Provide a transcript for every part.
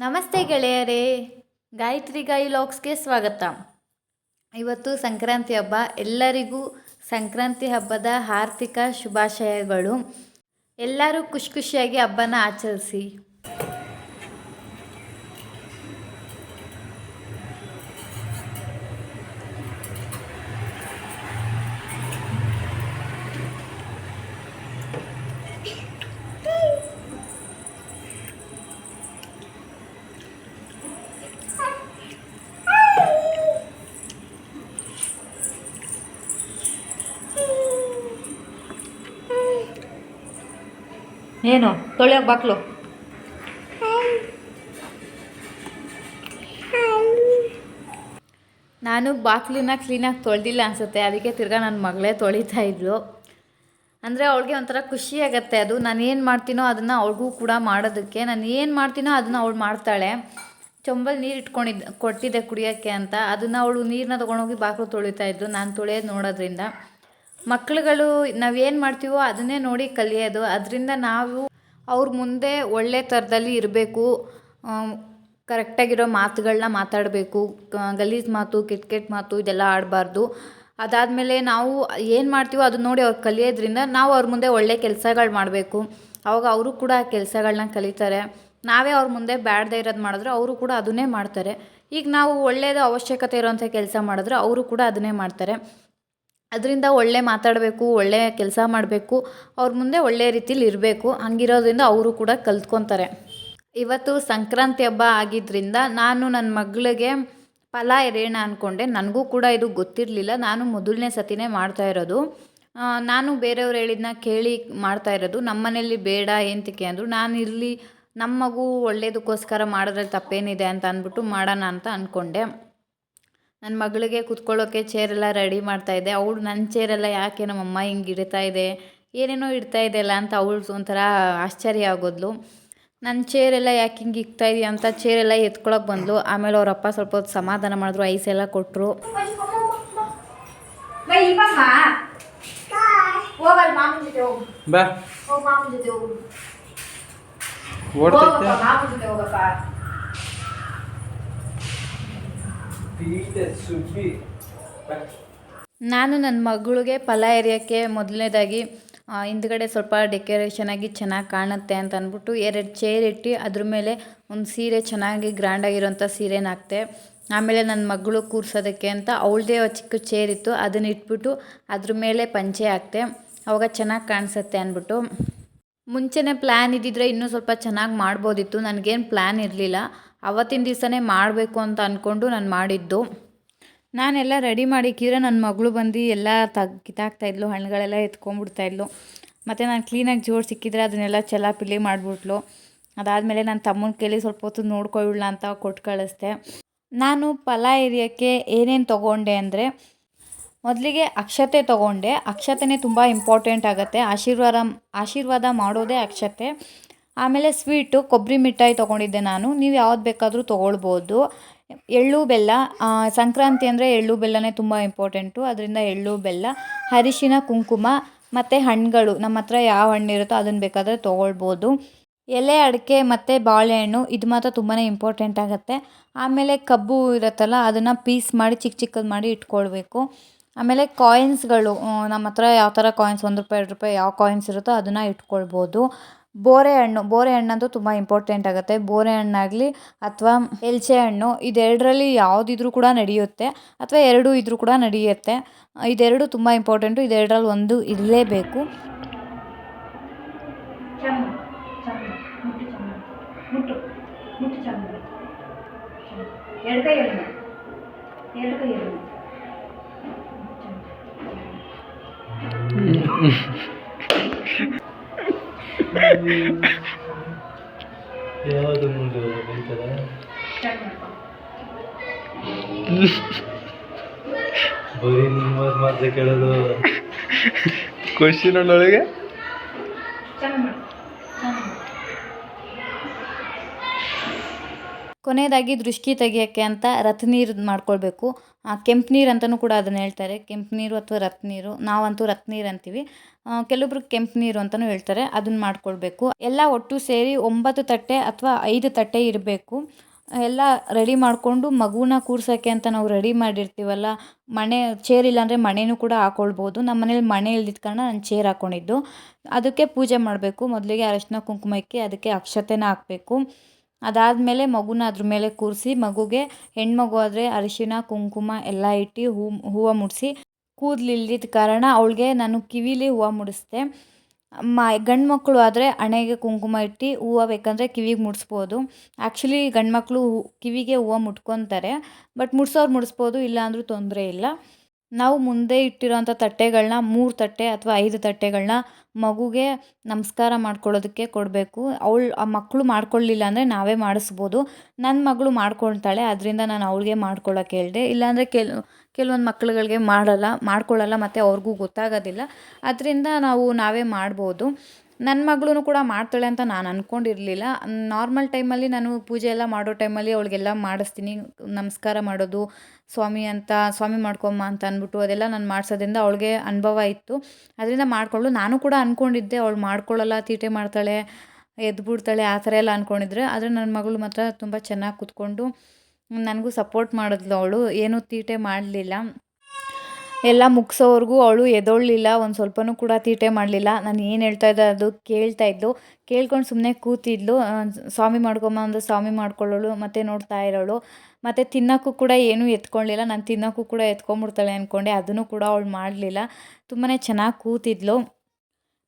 ನಮಸ್ತೆ ಗೆಳೆಯರೇ, ಗಾಯತ್ರಿ ಗಾಯಿ ಲಾಕ್ಸ್ಗೆ ಸ್ವಾಗತ. ಇವತ್ತು ಸಂಕ್ರಾಂತಿ ಹಬ್ಬ. ಎಲ್ಲರಿಗೂ ಸಂಕ್ರಾಂತಿ ಹಬ್ಬದ ಆರ್ಥಿಕ ಶುಭಾಶಯಗಳು. ಎಲ್ಲರೂ ಖುಷಿ ಖುಷಿಯಾಗಿ ಹಬ್ಬನ ಆಚರಿಸಿ. ಏನು? ತೊಳೆಯೋಕೆ ಬಾಕ್ಲು. ನಾನು ಬಾಕ್ಲನ್ನ ಕ್ಲೀನಾಗಿ ತೊಳೆದಿಲ್ಲ ಅನಿಸುತ್ತೆ. ಅದಕ್ಕೆ ತಿರ್ಗಾ ನನ್ನ ಮಗಳೇ ತೊಳಿತಾ ಇದ್ಲು. ಅಂದರೆ ಅವಳಿಗೆ ಒಂಥರ ಖುಷಿ ಆಗತ್ತೆ. ಅದು ನಾನು ಏನು ಮಾಡ್ತೀನೋ ಅದನ್ನು ಅವ್ಳಿಗೂ ಕೂಡ ಮಾಡೋದಕ್ಕೆ. ನಾನು ಏನು ಮಾಡ್ತೀನೋ ಅದನ್ನು ಅವಳು ಮಾಡ್ತಾಳೆ. ಚೊಂಬಲ್ಲಿ ನೀರು ಇಟ್ಕೊಂಡಿದ್ದ ಕೊಟ್ಟಿದ್ದೆ ಕುಡಿಯೋಕ್ಕೆ ಅಂತ. ಅದನ್ನು ಅವಳು ನೀರನ್ನ ತೊಗೊಂಡೋಗಿ ಬಾಕ್ಲು ತೊಳಿತಾ ಇದ್ಲು ನಾನು ತೊಳೆಯೋದು ನೋಡೋದ್ರಿಂದ. ಮಕ್ಳುಗಳು ನಾವೇನು ಮಾಡ್ತೀವೋ ಅದನ್ನೇ ನೋಡಿ ಕಲಿಯೋದು. ಅದರಿಂದ ನಾವು ಅವ್ರ ಮುಂದೆ ಒಳ್ಳೆ ಥರದಲ್ಲಿ ಇರಬೇಕು. ಕರೆಕ್ಟಾಗಿರೋ ಮಾತುಗಳನ್ನ ಮಾತಾಡಬೇಕು. ಗಲೀಜು ಮಾತು ಕಿಟ್ಕೆಟ್ ಮಾತು ಇದೆಲ್ಲ ಆಡಬಾರ್ದು. ಅದಾದಮೇಲೆ ನಾವು ಏನು ಮಾಡ್ತೀವೋ ಅದನ್ನ ನೋಡಿ ಅವ್ರು ಕಲಿಯೋದ್ರಿಂದ ನಾವು ಅವ್ರ ಮುಂದೆ ಒಳ್ಳೆ ಕೆಲಸಗಳು ಮಾಡಬೇಕು. ಅವಾಗ ಅವರು ಕೂಡ ಆ ಕೆಲಸಗಳನ್ನ ಕಲಿತಾರೆ. ನಾವೇ ಅವ್ರ ಮುಂದೆ ಬ್ಯಾಡ್ದೇ ಇರೋದು ಮಾಡಿದ್ರೆ ಅವರು ಕೂಡ ಅದನ್ನೇ ಮಾಡ್ತಾರೆ. ಈಗ ನಾವು ಒಳ್ಳೆಯದು ಅವಶ್ಯಕತೆ ಇರೋವಂಥ ಕೆಲಸ ಮಾಡಿದ್ರೆ ಅವರು ಕೂಡ ಅದನ್ನೇ ಮಾಡ್ತಾರೆ. ಅದರಿಂದ ಒಳ್ಳೆ ಮಾತಾಡಬೇಕು, ಒಳ್ಳೆ ಕೆಲಸ ಮಾಡಬೇಕು, ಅವ್ರ ಮುಂದೆ ಒಳ್ಳೆ ರೀತಿಲಿ ಇರಬೇಕು. ಹಂಗಿರೋದ್ರಿಂದ ಅವರು ಕೂಡ ಕಲ್ತ್ಕೊತಾರೆ. ಇವತ್ತು ಸಂಕ್ರಾಂತಿ ಹಬ್ಬ ಆಗಿದ್ದರಿಂದ ನಾನು ನನ್ನ ಮಗಳಿಗೆ ಫಲ ಎರೆಯೋಣ ಅಂದ್ಕೊಂಡೆ ನನಗೂ ಕೂಡ ಇದು ಗೊತ್ತಿರಲಿಲ್ಲ. ನಾನು ಮೊದಲನೇ ಸತಿನೇ ಮಾಡ್ತಾ ಇರೋದು. ನಾನು ಬೇರೆಯವ್ರು ಹೇಳಿದ್ನ ಕೇಳಿ ಮಾಡ್ತಾ ಇರೋದು. ನಮ್ಮ ಮನೇಲಿ ಬೇಡ ಏಂತಕ್ಕೆ ಅಂದರು. ನಾನು ಇರಲಿ ನಮ್ಮ ಮಗು ಒಳ್ಳೇದಕ್ಕೋಸ್ಕರ ಮಾಡೋದ್ರಲ್ಲಿ ತಪ್ಪೇನಿದೆ ಅಂತ ಅಂದ್ಬಿಟ್ಟು ಮಾಡೋಣ ಅಂತ ಅಂದ್ಕೊಂಡೆ ನನ್ನ ಮಗಳಿಗೆ ಕೂತ್ಕೊಳ್ಳೋಕ್ಕೆ ಚೇರೆಲ್ಲ ರೆಡಿ ಮಾಡ್ತಾ ಇದ್ದೆ ಅವಳು ನನ್ನ ಚೇರೆಲ್ಲ ಯಾಕೆ ನಮ್ಮಮ್ಮ ಹಿಂಗೆ ಇಡ್ತಾ ಇದೆ? ಏನೇನೋ ಇಡ್ತಾ ಇದೆಯಲ್ಲ ಅಂತ ಅವಳು ಒಂಥರ ಆಶ್ಚರ್ಯ ಆಗೋದ್ಲು. ನನ್ನ ಚೇರೆಲ್ಲ ಯಾಕೆ ಹಿಂಗೆ ಇಕ್ತಾ ಇದೆಯಾ ಅಂತ ಚೇರೆಲ್ಲ ಎತ್ಕೊಳ್ಳೋಕೆ ಬಂದ್ಲು. ಆಮೇಲೆ ಅವರಪ್ಪ ಸ್ವಲ್ಪ ಹೊತ್ತು ಸಮಾಧಾನ ಮಾಡಿದ್ರು ಐಸ್ ಎಲ್ಲ ಕೊಟ್ಟರು ಬಾ ನಾನು ನನ್ನ ಮಗಳಿಗೆ ಫಲ ಎರಿಯೋಕ್ಕೆ ಮೊದಲನೇದಾಗಿ ಹಿಂದ್ಗಡೆ ಸ್ವಲ್ಪ ಡೆಕೋರೇಷನ್ ಆಗಿ ಚೆನ್ನಾಗಿ ಕಾಣುತ್ತೆ ಅಂತ ಅಂದ್ಬಿಟ್ಟು ಎರಡು ಚೇರ್ ಇಟ್ಟು ಅದ್ರ ಮೇಲೆ ಒಂದು ಸೀರೆ ಚೆನ್ನಾಗಿ ಗ್ರ್ಯಾಂಡಾಗಿರೋಂಥ ಸೀರೆನ ಹಾಕ್ತೆ. ಆಮೇಲೆ ನನ್ನ ಮಗಳು ಕೂರ್ಸೋದಕ್ಕೆ ಅಂತ ಅವಳದೇ ಚಿಕ್ಕ ಚೇರ್ ಇತ್ತು, ಅದನ್ನ ಇಟ್ಬಿಟ್ಟು ಅದ್ರ ಮೇಲೆ ಪಂಚೆ ಹಾಕ್ತೆ. ಅವಾಗ ಚೆನ್ನಾಗಿ ಕಾಣಿಸುತ್ತೆ ಅಂದ್ಬಿಟ್ಟು. ಮುಂಚೆನೇ ಪ್ಲ್ಯಾನ್ ಇದ್ದಿದ್ರೆ ಇನ್ನೂ ಸ್ವಲ್ಪ ಚೆನ್ನಾಗಿ ಮಾಡ್ಬೋದಿತ್ತು. ನನಗೇನು ಪ್ಲ್ಯಾನ್ ಇರಲಿಲ್ಲ. ಅವತ್ತಿನ ದಿವಸನೇ ಮಾಡಬೇಕು ಅಂತ ಅಂದ್ಕೊಂಡು ನಾನು ಮಾಡಿದ್ದು. ನಾನೆಲ್ಲ ರೆಡಿ ಮಾಡಿಕ್ಕಿದ್ರೆ ನನ್ನ ಮಗಳು ಬಂದು ಎಲ್ಲ ತಗ್, ಕಿತ್ತಾಕ್ತಾ ಇದ್ಲು, ಹಣ್ಣುಗಳೆಲ್ಲ ಎತ್ಕೊಂಡ್ಬಿಡ್ತಾಯಿದ್ಲು ಮತ್ತು ನಾನು ಕ್ಲೀನಾಗಿ ಜೋಡಿ ಸಿಕ್ಕಿದ್ರೆ ಅದನ್ನೆಲ್ಲ ಚಲಾಪಿಲಿ ಮಾಡಿಬಿಟ್ಲು. ಅದಾದಮೇಲೆ ನನ್ನ ತಮ್ಮನ ಕೇಳಿ ಸ್ವಲ್ಪ ಹೊತ್ತು ನೋಡ್ಕೊಳ್ಳ ಅಂತ ಕೊಟ್ಟು ಕಳಿಸ್ದೆ. ನಾನು ಫಲ ಎರಿಯೋಕ್ಕೆ ಏನೇನು ತೊಗೊಂಡೆ ಅಂದರೆ ಮೊದಲಿಗೆ ಅಕ್ಷತೆ ತಗೊಂಡೆ. ಅಕ್ಷತೆನೇ ತುಂಬ ಇಂಪಾರ್ಟೆಂಟ್ ಆಗುತ್ತೆ. ಆಶೀರ್ವಾದ ಆಶೀರ್ವಾದ ಮಾಡೋದೇ ಅಕ್ಷತೆ. ಆಮೇಲೆ ಸ್ವೀಟು ಕೊಬ್ಬರಿ ಮಿಠಾಯಿ ತೊಗೊಂಡಿದ್ದೆ ನಾನು. ನೀವು ಯಾವ್ದು ಬೇಕಾದರೂ ತೊಗೊಳ್ಬೋದು. ಎಳ್ಳು, ಬೆಲ್ಲ ಸಂಕ್ರಾಂತಿ ಅಂದರೆ ಎಳ್ಳು, ಬೆಲ್ಲನೇ ತುಂಬ ಇಂಪಾರ್ಟೆಂಟು ಅದರಿಂದ ಎಳ್ಳು, ಬೆಲ್ಲ ಹರಿಶಿನ ಕುಂಕುಮ ಮತ್ತು ಹಣ್ಣುಗಳು. ನಮ್ಮ ಹತ್ರ ಯಾವ ಹಣ್ಣಿರುತ್ತೋ ಅದನ್ನು ಬೇಕಾದರೆ ತೊಗೊಳ್ಬೋದು. ಎಲೆ, ಅಡಿಕೆ ಮತ್ತು ಬಾಳೆಹಣ್ಣು, ಇದು ಮಾತ್ರ ತುಂಬಾ ಇಂಪಾರ್ಟೆಂಟ್ ಆಗುತ್ತೆ. ಆಮೇಲೆ ಕಬ್ಬು ಇರುತ್ತಲ್ಲ, ಅದನ್ನು ಪೀಸ್ ಮಾಡಿ ಚಿಕ್ಕ ಚಿಕ್ಕದು ಮಾಡಿ ಇಟ್ಕೊಳ್ಬೇಕು. ಆಮೇಲೆ ಕಾಯಿನ್ಸ್ಗಳು ನಮ್ಮ ಹತ್ರ ಯಾವ ಥರ ಕಾಯಿನ್ಸ್ ಒಂದು ರೂಪಾಯಿ, ಎರಡು ರೂಪಾಯಿ ಯಾವ ಕಾಯಿನ್ಸ್ ಇರುತ್ತೋ ಅದನ್ನು ಇಟ್ಕೊಳ್ಬೋದು. ಬೋರೆ ಹಣ್ಣು, ಬೋರೆ ಹಣ್ಣಂತೂ ತುಂಬ ಇಂಪಾರ್ಟೆಂಟ್ ಆಗುತ್ತೆ. ಬೋರೆ ಹಣ್ಣಾಗಲಿ ಅಥವಾ ಎಲ್ಚೆ ಹಣ್ಣು, ಇದೆರಡರಲ್ಲಿ ಯಾವುದಿದ್ರೂ ಕೂಡ ನಡೆಯುತ್ತೆ. ಅಥವಾ ಎರಡೂ ಇದ್ರೂ ಕೂಡ ನಡೆಯುತ್ತೆ. ಇದೆರಡು ತುಂಬ ಇಂಪಾರ್ಟೆಂಟು ಇದೆರಡರಲ್ಲಿ ಒಂದು ಇರಲೇಬೇಕು. ಎರಡು ಕೈ ಎರಡು ಕೈ ಯಾವುದು ಮುಂದೆ ಬೈತದ ಬರೀ ನಿಮ್ಮ ಮಾತ್ರ ಕೇಳೋದು ಕ್ವಶನ್ ಒಳಗೆ ಕೊನೆಯದಾಗಿ ದೃಷ್ಟಿ ತೆಗಿಯೋಕ್ಕೆ ಅಂತ ರಥ ನೀರು ಮಾಡ್ಕೊಳ್ಬೇಕು. ಕೆಂಪು ನೀರು ಅಂತಲೂ ಕೂಡ ಅದನ್ನು ಹೇಳ್ತಾರೆ. ಕೆಂಪು ನೀರು ಅಥವಾ ರತ್ನ ನೀರು. ನಾವಂತೂ ರತ್ನ ನೀರು ಅಂತೀವಿ. ಕೆಲವೊಬ್ರು ಕೆಂಪು ನೀರು ಅಂತಲೂ ಹೇಳ್ತಾರೆ. ಅದನ್ನು ಮಾಡ್ಕೊಳ್ಬೇಕು. ಎಲ್ಲ ಒಟ್ಟು ಸೇರಿ ಒಂಬತ್ತು ತಟ್ಟೆ ಅಥವಾ ಐದು ತಟ್ಟೆ ಇರಬೇಕು. ಎಲ್ಲ ರೆಡಿ ಮಾಡಿಕೊಂಡು ಮಗುನ ಕೂರ್ಸೋಕ್ಕೆ ಅಂತ ನಾವು ರೆಡಿ ಮಾಡಿರ್ತೀವಲ್ಲ, ಮಣೆ ಚೇರ್ ಇಲ್ಲಾಂದರೆ ಮಣೆನೂ ಕೂಡ ಹಾಕ್ಕೊಳ್ಬೋದು ನಮ್ಮ ಮನೇಲಿ ಮಣೆ ಇಲ್ದಿದ್ದ ಕಾರಣ ನಾನು ಚೇರ್ ಹಾಕ್ಕೊಂಡಿದ್ದು ಅದಕ್ಕೆ ಪೂಜೆ ಮಾಡಬೇಕು. ಮೊದಲಿಗೆ ಅರಶಿನ ಕುಂಕುಮಕ್ಕೆ ಅದಕ್ಕೆ ಅಕ್ಷತೆನ ಹಾಕಬೇಕು. ಅದಾದಮೇಲೆ ಮಗುನ ಅದ್ರ ಮೇಲೆ ಕೂರಿಸಿ, ಮಗುಗೆ ಹೆಣ್ಮಗು ಆದರೆ ಅರಿಶಿನ, ಕುಂಕುಮ ಎಲ್ಲ ಇಟ್ಟು ಹೂ, ಹೂವು ಮುಡಿಸಿ ಕೂದಲಿಲ್ಲದ ಕಾರಣ ಅವಳಿಗೆ ನಾನು ಕಿವಿಲಿ ಹೂವು ಮುಡಿಸ್ದೆ. ಮ ಗಂಡು ಮಕ್ಕಳು ಆದರೆ ಹಣೆಗೆ ಕುಂಕುಮ ಇಟ್ಟು ಹೂವು ಬೇಕಂದರೆ ಕಿವಿಗೆ ಮುಡಿಸ್ಬೋದು. ಆ್ಯಕ್ಚುಲಿ ಗಂಡು ಮಕ್ಕಳು ಕಿವಿಗೆ ಹೂವು ಮುಟ್ಕೊತಾರೆ, ಬಟ್ ಮುಡ್ಸೋರು ಮುಡಿಸ್ಬೋದು ಇಲ್ಲ ಅಂದರೂ ತೊಂದರೆ ಇಲ್ಲ. ನಾವು ಮುಂದೆ ಇಟ್ಟಿರೋಂಥ ತಟ್ಟೆಗಳನ್ನ ಮೂರು ತಟ್ಟೆ ಅಥವಾ ಐದು ತಟ್ಟೆಗಳನ್ನ ಮಗುಗೆ ನಮಸ್ಕಾರ ಮಾಡ್ಕೊಳ್ಳೋದಕ್ಕೆ ಕೊಡಬೇಕು. ಅವಳು, ಆ ಮಕ್ಕಳು ಮಾಡ್ಕೊಳ್ಳಿಲ್ಲ ಅಂದರೆ ನಾವೇ ಮಾಡಿಸ್ಬೋದು. ನನ್ನ ಮಗಳು ಮಾಡ್ಕೊಳ್ತಾಳೆ, ಅದರಿಂದ ನಾನು ಅವಳಿಗೆ ಮಾಡ್ಕೊಳ್ಳೋಕೆ ಹೇಳಿದೆ. ಇಲ್ಲಾಂದರೆ ಕೆಲ, ಕೆಲವೊಂದು ಮಕ್ಳುಗಳಿಗೆ ಮಾಡಲ್ಲ ಮಾಡ್ಕೊಳ್ಳಲ್ಲ ಮತ್ತು ಅವ್ರಿಗೂ ಗೊತ್ತಾಗೋದಿಲ್ಲ. ಅದರಿಂದ ನಾವು ನಾವೇ ಮಾಡ್ಬೋದು. ನನ್ನ ಮಗಳೂ ಕೂಡ ಮಾಡ್ತಾಳೆ ಅಂತ ನಾನು ಅಂದ್ಕೊಂಡಿರಲಿಲ್ಲ ನಾರ್ಮಲ್ ಟೈಮಲ್ಲಿ ನಾನು ಪೂಜೆ ಎಲ್ಲ ಮಾಡೋ ಟೈಮಲ್ಲಿ ಅವಳಿಗೆಲ್ಲ ಮಾಡಿಸ್ತೀನಿ. ನಮಸ್ಕಾರ ಮಾಡೋದು, ಸ್ವಾಮಿ ಅಂತ, ಸ್ವಾಮಿ ಮಾಡ್ಕೊಮ್ಮ ಅಂತ ಅಂದ್ಬಿಟ್ಟು ಅದೆಲ್ಲ ನಾನು ಮಾಡಿಸೋದ್ರಿಂದ ಅವಳಿಗೆ ಅನುಭವ ಇತ್ತು. ಅದರಿಂದ ಮಾಡ್ಕೊಳ್ಳು ನಾನು ಕೂಡ ಅಂದ್ಕೊಂಡಿದ್ದೆ ಅವಳು ಮಾಡ್ಕೊಳ್ಳಲ್ಲ, ತೀಟೆ ಮಾಡ್ತಾಳೆ ಎದ್ದು ಬಿಡ್ತಾಳೆ ಆ ಥರ ಎಲ್ಲ ಅಂದ್ಕೊಂಡಿದ್ರೆ ಆದರೆ ನನ್ನ ಮಗಳು ಮಾತ್ರ ತುಂಬ ಚೆನ್ನಾಗಿ ಕೂತ್ಕೊಂಡು ನನಗೂ ಸಪೋರ್ಟ್ ಮಾಡಿದ್ಲು ಅವಳು. ಏನೂ ತೀಟೆ ಮಾಡಲಿಲ್ಲ. ಎಲ್ಲ ಮುಗಿಸೋವರೆಗೂ ಅವಳು ಎದೊಳ್ಳಿಲ್ಲ, ಒಂದು ಸ್ವಲ್ಪನೂ ಕೂಡ ತೀಟೆ ಮಾಡಲಿಲ್ಲ. ನಾನು ಏನು ಹೇಳ್ತಾ ಇದ್ದೆ ಅದು ಕೇಳ್ತಾ ಇದ್ಲು. ಕೇಳ್ಕೊಂಡು ಸುಮ್ಮನೆ ಕೂತಿದ್ಲು. ಸ್ವಾಮಿ ಮಾಡ್ಕೊಂಬ ಅಂದ್ರೆ ಸ್ವಾಮಿ ಮಾಡ್ಕೊಳ್ಳೋಳು, ಮತ್ತು ನೋಡ್ತಾ ಇರೋಳು. ಮತ್ತು ತಿನ್ನೋಕ್ಕೂ ಕೂಡ ಏನೂ ಎತ್ಕೊಳ್ಳಿಲ್ಲ ನಾನು ತಿನ್ನೋಕ್ಕೂ ಕೂಡ ಎತ್ಕೊಂಡ್ಬಿಡ್ತಾಳೆ ಅಂದ್ಕೊಂಡೆ ಅದನ್ನು ಕೂಡ ಅವಳು ಮಾಡಲಿಲ್ಲ. ತುಂಬಾ ಚೆನ್ನಾಗಿ ಕೂತಿದ್ಲು.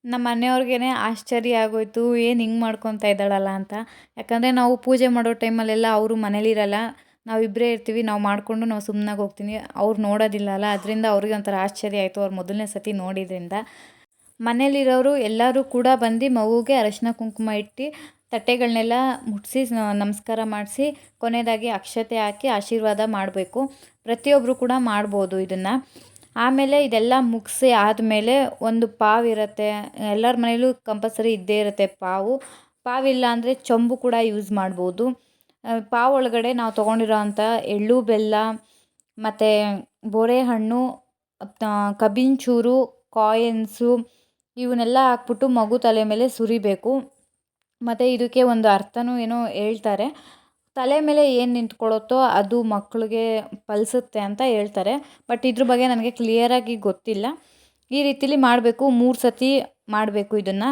ನಮ್ಮ ಮನೆಯವ್ರಿಗೇ ಆಶ್ಚರ್ಯ ಆಗೋಯ್ತು. ಏನು ಹಿಂಗೆ ಮಾಡ್ಕೊತಾ ಇದ್ದಾಳಲ್ಲ ಅಂತ. ಯಾಕಂದರೆ ನಾವು ಪೂಜೆ ಮಾಡೋ ಟೈಮಲ್ಲೆಲ್ಲ ಅವರು ಮನೇಲಿರಲ್ಲ. ನಾವಿಬ್ಬರೇ ಇರ್ತೀವಿ, ನಾವು ಮಾಡಿಕೊಂಡು ನಾವು ಸುಮ್ಮನಾಗಿ ಹೋಗ್ತೀನಿ. ಅವ್ರು ನೋಡೋದಿಲ್ಲ ಅಲ್ಲ ಅದರಿಂದ ಅವ್ರಿಗೆ ಒಂಥರ ಆಶ್ಚರ್ಯ ಆಯಿತು. ಅವ್ರು ಮೊದಲನೇ ಸತಿ ನೋಡಿದ್ರಿಂದ. ಮನೇಲಿರೋರು ಎಲ್ಲರೂ ಕೂಡ ಬಂದು ಮಗುಗೆ ಅರಶಿನ ಕುಂಕುಮ ಇಟ್ಟು ತಟ್ಟೆಗಳನ್ನೆಲ್ಲ ಮುಟ್ಟಿಸಿ ನಮಸ್ಕಾರ ಮಾಡಿಸಿ ಕೊನೆಯದಾಗಿ ಅಕ್ಷತೆ ಹಾಕಿ ಆಶೀರ್ವಾದ ಮಾಡಬೇಕು. ಪ್ರತಿಯೊಬ್ಬರು ಕೂಡ ಮಾಡ್ಬೋದು ಇದನ್ನು. ಆಮೇಲೆ ಇದೆಲ್ಲ ಮುಗಿಸಿ ಆದಮೇಲೆ ಒಂದು ಪಾವು ಇರುತ್ತೆ. ಎಲ್ಲರ ಮನೇಲೂ ಕಂಪಲ್ಸರಿ ಇದ್ದೇ ಇರುತ್ತೆ ಪಾವು. ಪಾವಿಲ್ಲ ಅಂದರೆ ಚೊಂಬು ಕೂಡ ಯೂಸ್ ಮಾಡ್ಬೋದು. ಪಾವು ಒಳಗಡೆ ನಾವು ತೊಗೊಂಡಿರೋ ಅಂಥ ಎಳ್ಳು, ಬೆಲ್ಲ, ಮತ್ತು ಬೋರೆ ಹಣ್ಣು ಕಬ್ಬಿನ ಚೂರು ಕಾಯಿನ್ಸು ಇವನ್ನೆಲ್ಲ ಹಾಕ್ಬಿಟ್ಟು ಮಗು ತಲೆ ಮೇಲೆ ಸುರಿಬೇಕು. ಮತ್ತು ಇದಕ್ಕೆ ಒಂದು ಅರ್ಥನೂ ಏನೋ ಹೇಳ್ತಾರೆ. ತಲೆ ಮೇಲೆ ಏನು ನಿಂತ್ಕೊಳ್ಳುತ್ತೋ ಅದು ಮಕ್ಕಳಿಗೆ ಪಲ್ಸುತ್ತೆ ಅಂತ ಹೇಳ್ತಾರೆ. ಬಟ್ ಇದ್ರ ಬಗ್ಗೆ ನನಗೆ ಕ್ಲಿಯರಾಗಿ ಗೊತ್ತಿಲ್ಲ. ಈ ರೀತಿಲಿ ಮಾಡಬೇಕು, ಮೂರು ಸತಿ ಮಾಡಬೇಕು ಇದನ್ನು.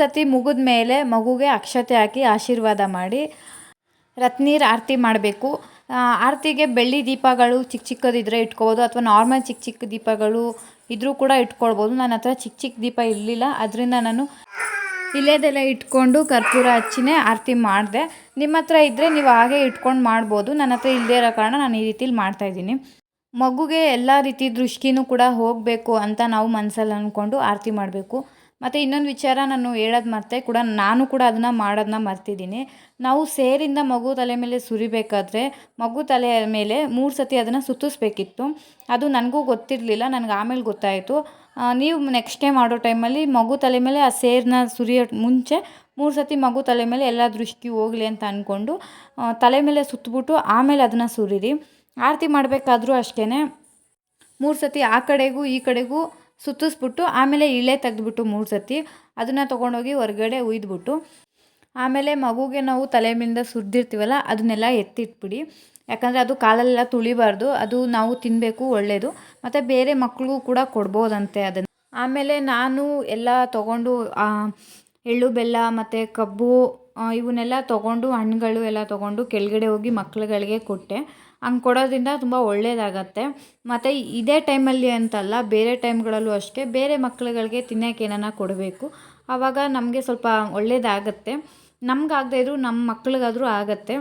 ಸತಿ ಮುಗಿದ ಮೇಲೆ ಮಗುಗೆ ಅಕ್ಷತೆ ಹಾಕಿ ಆಶೀರ್ವಾದ ಮಾಡಿ ರತ್ನೀರು ಆರತಿ ಮಾಡಬೇಕು. ಆರತಿಗೆ ಬೆಳ್ಳಿ ದೀಪಗಳು ಚಿಕ್ಕ ಚಿಕ್ಕದಿದ್ದರೆ ಇಟ್ಕೋಬೋದು ಅಥವಾ ನಾರ್ಮಲ್ ಚಿಕ್ಕ ಚಿಕ್ಕ ದೀಪಗಳು ಇದ್ರೂ ಕೂಡ ಇಟ್ಕೊಳ್ಬೋದು. ನನ್ನ ಹತ್ರ ಚಿಕ್ಕ ಚಿಕ್ಕ ದೀಪ ಇರಲಿಲ್ಲ, ಅದರಿಂದ ನಾನು ಇಲ್ಲೇದೆಲ್ಲ ಇಟ್ಕೊಂಡು ಕರ್ಪೂರ ಹಚ್ಚಿನೇ ಆರತಿ ಮಾಡಿದೆ. ನಿಮ್ಮ ಹತ್ರ ಇದ್ದರೆ ನೀವು ಹಾಗೆ ಇಟ್ಕೊಂಡು ಮಾಡ್ಬೋದು. ನನ್ನ ಹತ್ರ ಇಲ್ಲದೇ ಇರೋ ಕಾರಣ ನಾನು ಈ ರೀತಿಲಿ ಮಾಡ್ತಾಯಿದ್ದೀನಿ ಮಗುಗೆ ಎಲ್ಲ ರೀತಿ ದೃಷ್ಟಿನೂ ಕೂಡ ಹೋಗಬೇಕು ಅಂತ ನಾವು ಮನಸ್ಸಲ್ಲಿ ಅಂದ್ಕೊಂಡು ಆರತಿ ಮಾಡಬೇಕು. ಮತ್ತು ಇನ್ನೊಂದು ವಿಚಾರ ನಾನು ಹೇಳೋದು ಮತ್ತೆ ಕೂಡ ನಾನು ಕೂಡ ಅದನ್ನು ಮಾಡೋದನ್ನ ಮರ್ತಿದ್ದೀನಿ. ನಾವು ಸೇರಿಂದ ಮಗು ತಲೆ ಮೇಲೆ ಸುರಿಬೇಕಾದ್ರೆ ಮಗು ತಲೆಯ ಮೇಲೆ ಮೂರು ಸತಿ ಅದನ್ನು ಸುತ್ತಿಸ್ಬೇಕಿತ್ತು. ಅದು ನನಗೂ ಗೊತ್ತಿರಲಿಲ್ಲ, ನನಗೆ ಆಮೇಲೆ ಗೊತ್ತಾಯಿತು. ನೀವು ನೆಕ್ಸ್ಟ್ ಟೈಮ್ ಮಾಡೋ ಟೈಮಲ್ಲಿ ಮಗು ತಲೆ ಮೇಲೆ ಆ ಸೇರನ್ನ ಸುರಿಯೋ ಮುಂಚೆ ಮೂರು ಸತಿ ಮಗು ತಲೆ ಮೇಲೆ ಎಲ್ಲ ದೃಷ್ಟಿ ಹೋಗಲಿ ಅಂತ ಅಂದ್ಕೊಂಡು ತಲೆ ಮೇಲೆ ಸುತ್ತಬಿಟ್ಟು ಆಮೇಲೆ ಅದನ್ನು ಸುರಿರಿ. ಆರತಿ ಮಾಡಬೇಕಾದ್ರೂ ಅಷ್ಟೇ ಮೂರು ಸತಿ ಆ ಕಡೆಗೂ ಈ ಕಡೆಗೂ ಸುತ್ತಿಸ್ಬಿಟ್ಟು ಆಮೇಲೆ ಇಳೆ ತೆಗೆದ್ಬಿಟ್ಟು ಮೂರು ಸತಿ ಅದನ್ನು ತೊಗೊಂಡೋಗಿ ಹೊರಗಡೆ ಉಯ್ದುಬಿಟ್ಟು. ಆಮೇಲೆ ಮಗುಗೆ ನಾವು ತಲೆ ಮೇಲಿಂದ ಸುರಿದಿರ್ತೀವಲ್ಲ, ಅದನ್ನೆಲ್ಲ ಎತ್ತಿಟ್ಬಿಡಿ. ಯಾಕಂದರೆ ಅದು ಕಾಲಲ್ಲೆಲ್ಲ ತುಳಿಬಾರ್ದು, ಅದು ನಾವು ತಿನ್ನಬೇಕು ಒಳ್ಳೆಯದು ಮತ್ತು ಬೇರೆ ಮಕ್ಕಳಿಗೂ ಕೂಡ ಕೊಡ್ಬೋದಂತೆ ಅದನ್ನು. ಆಮೇಲೆ ನಾನು ಎಲ್ಲ ತೊಗೊಂಡು ಎಳ್ಳು ಬೆಲ್ಲ ಮತ್ತು ಕಬ್ಬು ಇವನ್ನೆಲ್ಲ ತೊಗೊಂಡು, ಹಣ್ಣುಗಳು ಎಲ್ಲ ತೊಗೊಂಡು ಕೆಳಗಡೆ ಹೋಗಿ ಮಕ್ಳುಗಳಿಗೆ ಕೊಟ್ಟೆ. ಹಂಗೆ ಕೊಡೋದ್ರಿಂದ ತುಂಬ ಒಳ್ಳೆಯದಾಗತ್ತೆ ಮತ್ತು ಇದೇ ಟೈಮಲ್ಲಿ ಅಂತಲ್ಲ, ಬೇರೆ ಟೈಮ್ಗಳಲ್ಲೂ ಅಷ್ಟೇ ಬೇರೆ ಮಕ್ಳುಗಳಿಗೆ ತಿನ್ನೋಕೆ ಏನಾನ ಕೊಡಬೇಕು. ಆವಾಗ ನಮಗೆ ಸ್ವಲ್ಪ ಒಳ್ಳೆಯದಾಗತ್ತೆ ನಮ್ಗಾಗದೇ ಇದ್ರೂ ನಮ್ಮ ಮಕ್ಳಿಗಾದರೂ ಆಗತ್ತೆ.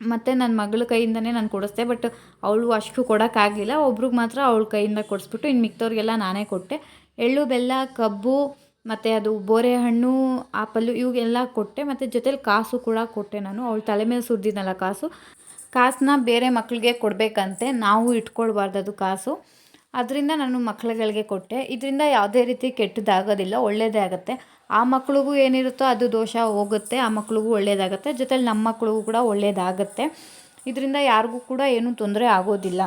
ಮತ್ತು ನನ್ನ ಮಗಳ ಕೈಯಿಂದನೇ ನಾನು ಕೊಡಿಸ್ದೆ, ಬಟ್ ಅವಳು ಅಷ್ಟು ಕೊಡೋಕ್ಕಾಗಲಿಲ್ಲ ಒಬ್ರಿಗೆ ಮಾತ್ರ ಅವಳ ಕೈಯಿಂದ ಕೊಡಿಸ್ಬಿಟ್ಟು ಇನ್ನು ಮಿಕ್ತವ್ರಿಗೆಲ್ಲ ನಾನೇ ಕೊಟ್ಟೆ. ಎಳ್ಳು, ಬೆಲ್ಲ, ಕಬ್ಬು, ಮತ್ತು ಅದು ಬೋರೆ ಹಣ್ಣು ಆಪಲ್ಲು ಇವಾಗೆಲ್ಲ ಕೊಟ್ಟೆ. ಮತ್ತು ಜೊತೇಲಿ ಕಾಸು ಕೂಡ ಕೊಟ್ಟೆ ನಾನು. ಅವಳ ತಲೆ ಮೇಲೆ ಸುರಿದಿದ್ನಲ್ಲ ಕಾಸು. ಕಾಸನ್ನ ಬೇರೆ ಮಕ್ಕಳಿಗೆ ಕೊಡಬೇಕಂತೆ ನಾವು ಇಟ್ಕೊಳ್ಬಾರ್ದು ಅದು ಕಾಸು. ಅದರಿಂದ ನಾನು ಮಕ್ಳುಗಳಿಗೆ ಕೊಟ್ಟೆ. ಇದರಿಂದ ಯಾವುದೇ ರೀತಿ ಕೆಟ್ಟದಾಗೋದಿಲ್ಲ ಒಳ್ಳೆಯದೇ ಆಗುತ್ತೆ. ಆ ಮಕ್ಳಿಗೂ ಏನಿರುತ್ತೋ ಅದು ದೋಷ ಹೋಗುತ್ತೆ, ಆ ಮಕ್ಳಿಗೂ ಒಳ್ಳೆಯದಾಗುತ್ತೆ ಜೊತೆಲಿ ನಮ್ಮ ಮಕ್ಕಳಿಗೂ ಕೂಡ ಒಳ್ಳೆಯದಾಗುತ್ತೆ ಇದರಿಂದ ಯಾರಿಗೂ ಕೂಡ ಏನೂ ತೊಂದರೆ ಆಗೋದಿಲ್ಲ.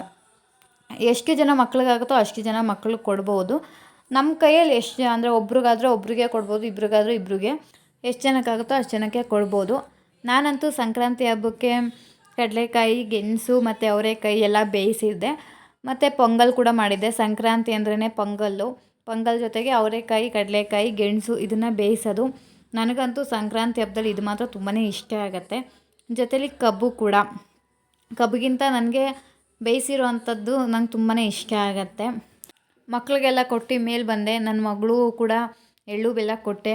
ಎಷ್ಟು ಜನ ಮಕ್ಳಿಗಾಗುತ್ತೋ ಅಷ್ಟು ಜನ ಮಕ್ಳಿಗೆ ಕೊಡ್ಬೋದು. ನಮ್ಮ ಕೈಯಲ್ಲಿ ಎಷ್ಟು ಅಂದರೆ ಒಬ್ರಿಗಾದರೆ ಒಬ್ರಿಗೆ ಕೊಡ್ಬೋದು, ಇಬ್ರಿಗಾದರೂ ಇಬ್ರಿಗೆ. ಎಷ್ಟು ಜನಕ್ಕಾಗುತ್ತೋ ಅಷ್ಟು ಜನಕ್ಕೆ ಕೊಡ್ಬೋದು. ನಾನಂತೂ ಸಂಕ್ರಾಂತಿ ಹಬ್ಬಕ್ಕೆ ಕಡಲೆಕಾಯಿ, ಗೆಣಸು ಮತ್ತು ಅವರೆಕಾಯಿ ಎಲ್ಲ ಬೇಯಿಸಿದ್ದೆ. ಮತ್ತು ಪೊಂಗಲ್ ಕೂಡ ಮಾಡಿದ್ದೆ. ಸಂಕ್ರಾಂತಿ ಅಂದ್ರೇ ಪೊಂಗಲ್ಲು. ಪೊಂಗಲ್ ಜೊತೆಗೆ ಅವರೆಕಾಯಿ, ಕಡಲೆಕಾಯಿ, ಗೆಣಸು ಇದನ್ನು ಬೇಯಿಸೋದು. ನನಗಂತೂ ಸಂಕ್ರಾಂತಿ ಹಬ್ಬದಲ್ಲಿ ಇದು ಮಾತ್ರ ತುಂಬಾ ಇಷ್ಟ ಆಗುತ್ತೆ. ಜೊತೇಲಿ ಕಬ್ಬು ಕೂಡ. ಕಬ್ಬಿಗಿಂತ ನನಗೆ ಬೇಯಿಸಿರುವಂಥದ್ದು ನಂಗೆ ತುಂಬಾ ಇಷ್ಟ ಆಗುತ್ತೆ. ಮಕ್ಕಳಿಗೆಲ್ಲ ಕೊಟ್ಟು ಮೇಲೆ ಬಂದೆ. ನನ್ನ ಮಗಳು ಕೂಡ ಎಳ್ಳು, ಬೆಲ್ಲ ಕೊಟ್ಟೆ.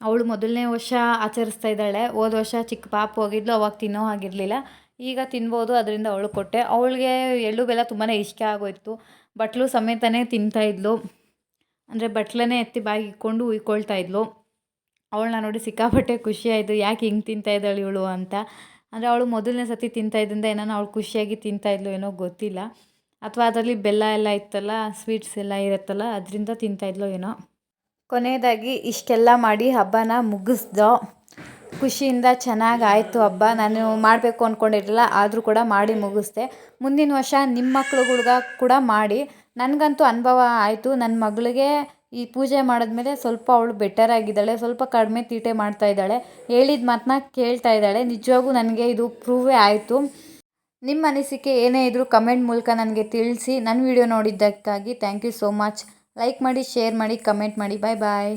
ಅವಳು ಮೊದಲನೇ ವರ್ಷ ಆಚರಿಸ್ತಾ ಇದ್ದಾಳೆ. ಹೋದ ವರ್ಷ ಚಿಕ್ಕ ಪಾಪು ಹೋಗಿದ್ಲು. ಅವಾಗ ತಿನ್ನೋ ಹಾಗಿರಲಿಲ್ಲ. ಈಗ ತಿನ್ಬೋದು, ಅದರಿಂದ ಅವಳು ಕೊಟ್ಟೆ. ಅವಳಿಗೆ ಎಳ್ಳು ಬೆಲ್ಲ ತುಂಬಾ ಇಷ್ಟ ಆಗೋಯ್ತು. ಬಟ್ಲು ಸಮೇತನೇ ತಿಂತಾಯಿದ್ಲು ಅಂದರೆ ಬಟ್ಲನ್ನೇ ಎತ್ತಿ ಬಾಯಿ ಇಟ್ಕೊಂಡು ಉಯ್ಕೊಳ್ತಾ ಇದ್ಲು. ಅವಳನ್ನ ನೋಡಿ ಸಿಕ್ಕಾಪಟ್ಟೆ ಖುಷಿಯಾಯಿತು ಯಾಕೆ ಹಿಂಗೆ ತಿಂತಾ ಇದ್ದಾಳೆ ಇವಳು ಅಂತ. ಅಂದರೆ ಅವಳು ಮೊದಲನೇ ಸತಿ ತಿಂತಾ ಇದ್ದಿಂದ ಏನೋ ಅವಳು ಖುಷಿಯಾಗಿ ತಿಂತಾ ಇದ್ಲು ಏನೋ ಗೊತ್ತಿಲ್ಲ. ಅಥವಾ ಅದರಲ್ಲಿ ಬೆಲ್ಲ ಎಲ್ಲ ಇತ್ತಲ್ಲ, ಸ್ವೀಟ್ಸ್ ಎಲ್ಲ ಇರುತ್ತಲ್ಲ, ಅದರಿಂದ ತಿಂತಾ ಇದ್ಲು ಏನೋ. ಕೊನೆಯದಾಗಿ, ಇಷ್ಟೆಲ್ಲ ಮಾಡಿ ಹಬ್ಬನ ಮುಗಿಸ್ದೋ. ಖುಷಿಯಿಂದ ಚೆನ್ನಾಗಿ ಆಯಿತು ಹಬ್ಬ ನಾನು ಮಾಡಬೇಕು ಅಂದ್ಕೊಂಡಿರಲಿಲ್ಲ ಆದರೂ ಕೂಡ ಮಾಡಿ ಮುಗಿಸ್ದೆ. ಮುಂದಿನ ವರ್ಷ ನಿಮ್ಮ ಮಕ್ಳುಗಳ್ಗೆ ಕೂಡ ಮಾಡಿ. ನನಗಂತೂ ಅನುಭವ ಆಯಿತು. ನನ್ನ ಮಗಳಿಗೆ ಈ ಪೂಜೆ ಮಾಡಿದ್ಮೇಲೆ ಸ್ವಲ್ಪ ಅವಳು ಬೆಟರ್ ಆಗಿದ್ದಾಳೆ, ಸ್ವಲ್ಪ ಕಡಿಮೆ ತೀಟೆ ಮಾಡ್ತಾ ಇದ್ದಾಳೆ. ಹೇಳಿದ ಮಾತನ್ನ ಕೇಳ್ತಾ ಇದ್ದಾಳೆ. ನಿಜವಾಗೂ ನನಗೆ ಇದು ಪ್ರೂವೇ ಆಯಿತು. ನಿಮ್ಮ ಅನಿಸಿಕೆ ಏನೇ ಇದ್ದರೂ ಕಮೆಂಟ್ ಮೂಲಕ ನನಗೆ ತಿಳಿಸಿ. ನನ್ನ video ನೋಡಿದ್ದಕ್ಕಾಗಿ thank you so much like ಮಾಡಿ ಶೇರ್ ಮಾಡಿ ಕಮೆಂಟ್ ಮಾಡಿ. Bye bye